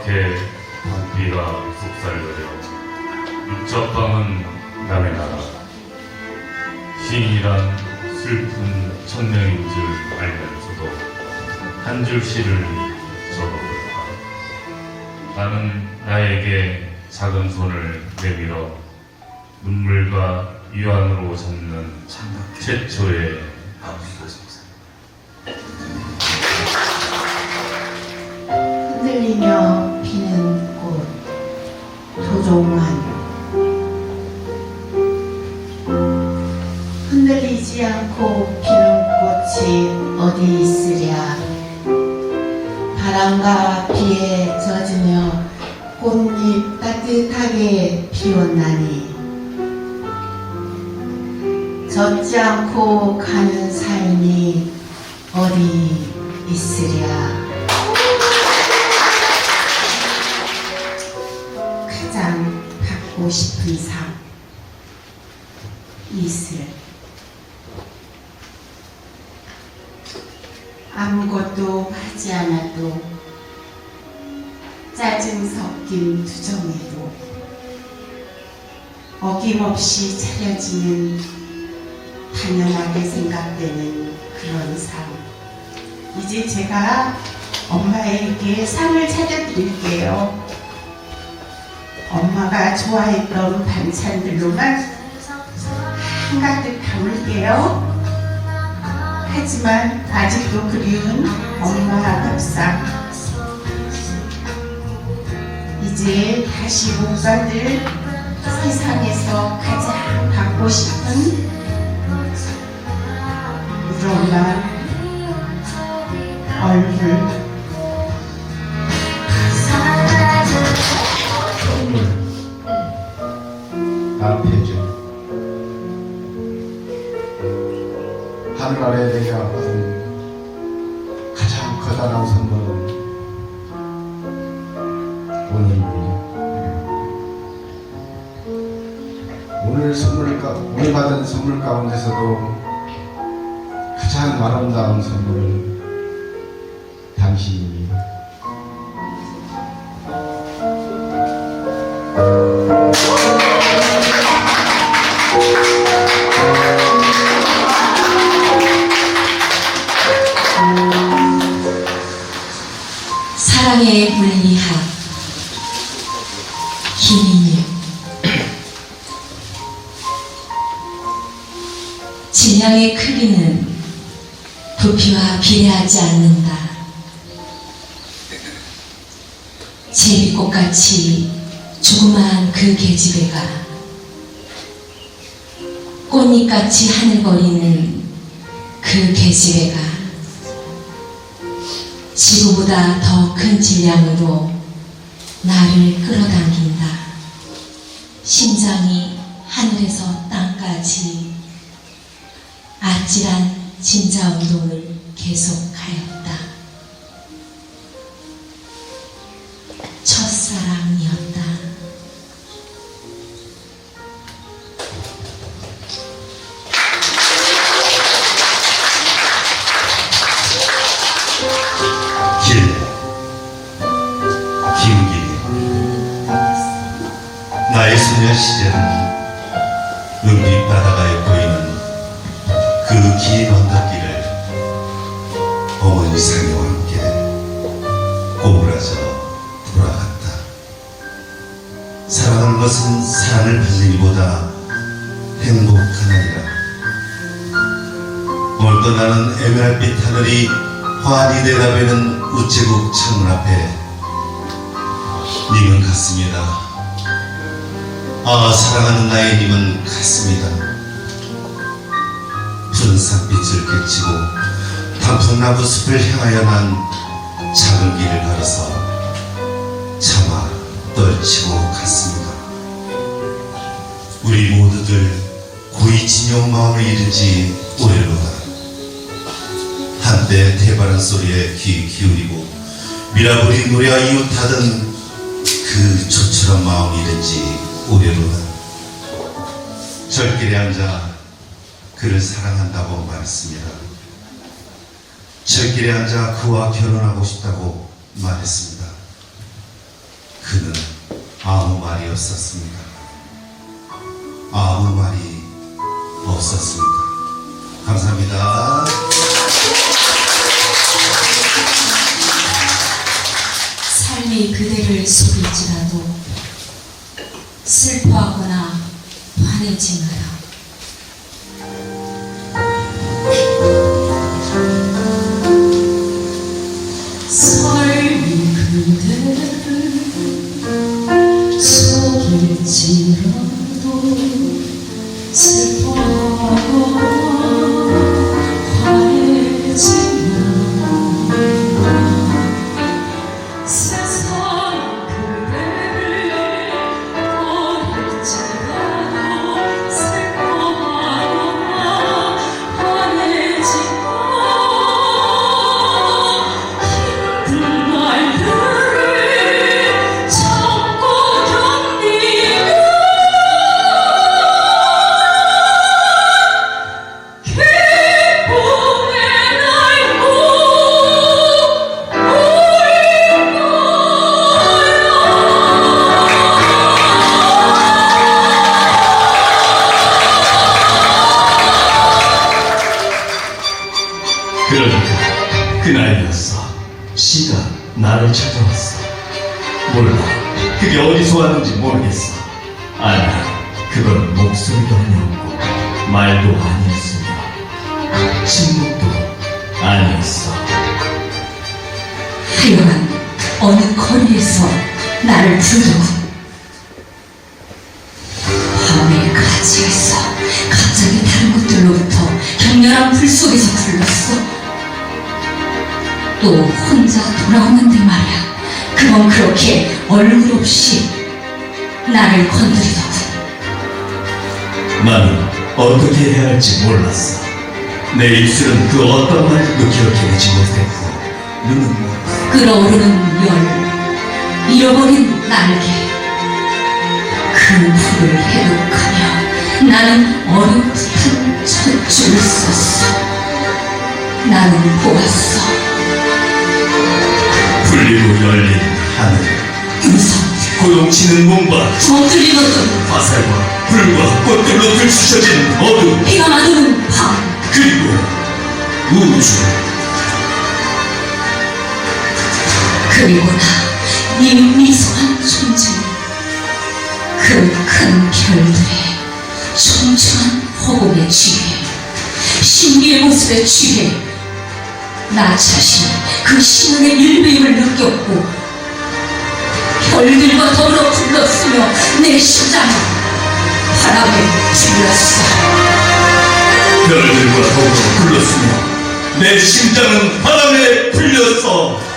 밖에 단비가 속살거려 육적방은 남의 나라. 시인이란 슬픈 천명인 줄 알면서도 한 줄 시를 적어볼까 나는 나에게 작은 손을 내밀어 눈물과 유한으로 잡는 최초의 흔들리며 피는 꽃 조종환 흔들리지 않고 피는 꽃이 어디 있으랴. 바람과 비에 젖으며 꽃잎 따뜻하게 피웠나니. 젖지 않고 가는 삶이 어디 있으랴 받고 싶은 상 이슬 아무것도 하지 않아도 짜증 섞인 투정에도 어김없이 차려지는 당연하게 생각되는 그런 상 이제 제가 엄마에게 상을 차려드릴게요. 엄마가 좋아했던 반찬들로만 한가득 담을게요. 하지만 아직도 그리운 엄마 밥상. 이제 다시 못 받을 세상에서 가장 받고 싶은 우리 엄마 얼굴. 오늘 선물 가 오늘 받은 선물 가운데서도 가장 아름다운 선물은 당신입니다. 비례하지 않는다. 제비꽃같이 조그마한 그 계집애가 꽃잎같이 하늘거리는 그 계집애가 지구보다 더 큰 질량으로 나를 끌어당긴다. 심장이 하늘에서 땅까지 아찔한 진자 운동을 계속하였다. 첫사랑이었다. 나의 소녀 시절은 에메랄빛 하늘이 환히 내다보는 우체국 창문 앞에 님은 갔습니다. 아 사랑하는 나의 님은 갔습니다. 푸른 삭빛을 깨치고 단풍나무 숲을 향하여 난 작은 길을 걸어서 차마 떨치고 갔습니다. 우리 모두들 고이 진영 마음을 잃은 지 소리에 귀 기울이고 미라버리 노래와 이웃하던 그 조촐한 마음 잃은 지 오래로다. 절길에 앉아 그를 사랑한다고 말했습니다. 절길에 앉아 그와 결혼하고 싶다고 말했습니다. 그는 아무 말이 없었습니다. 아무 말이 없었습니다. 감사합니다. 그대를 속일지라도 슬퍼하거나 화내지 마라. 삶이 그대를 속일지라도 슬퍼하거나 화내지 마라. 그날이었어. 시가 나를 찾아왔어. 몰라. 그게 어디서 왔는지 모르겠어. 아니, 그건 목소리도 아니었고 말도 아니었습니다. 침묵도 아니었어. 하여간 어느 거리에서 나를 부르더군. 밤의 가지에서 갑자기 다른 곳들로부터 격렬한 불 속에서 불렀어. 또 혼자 돌아오는데 말이야. 그건 그렇게 얼굴 없이 나를 건드리더군. 나는 어떻게 해야 할지 몰랐어. 내 입술은 그 어떤 말도 기억해내지 못했고 눈은. 끓어오르는 열, 잃어버린 날개. 그 불을 해독하며 나는 어렴풋한 첫 줄을 썼어. 나는 보았어. 풀리고 열린 하늘, 고동치는 문바, 저들린 어떤 화살과 불과 꽃들로 들쑤셔진 어둠, 비가 맞오는 밤. 그리고 우주. 그리고 나, 이 미소한 존재. 그큰 별들의 촘촘한 호흡에 취해, 신비의 모습에 취해, 나 자신이 그 신앙의 일배임을 느꼈고, 별들과 더불어 불렀으며 내 심장이 바람에 불렸어. 별들과 더불어 불렀으며 내 심장은 바람에 불렸어.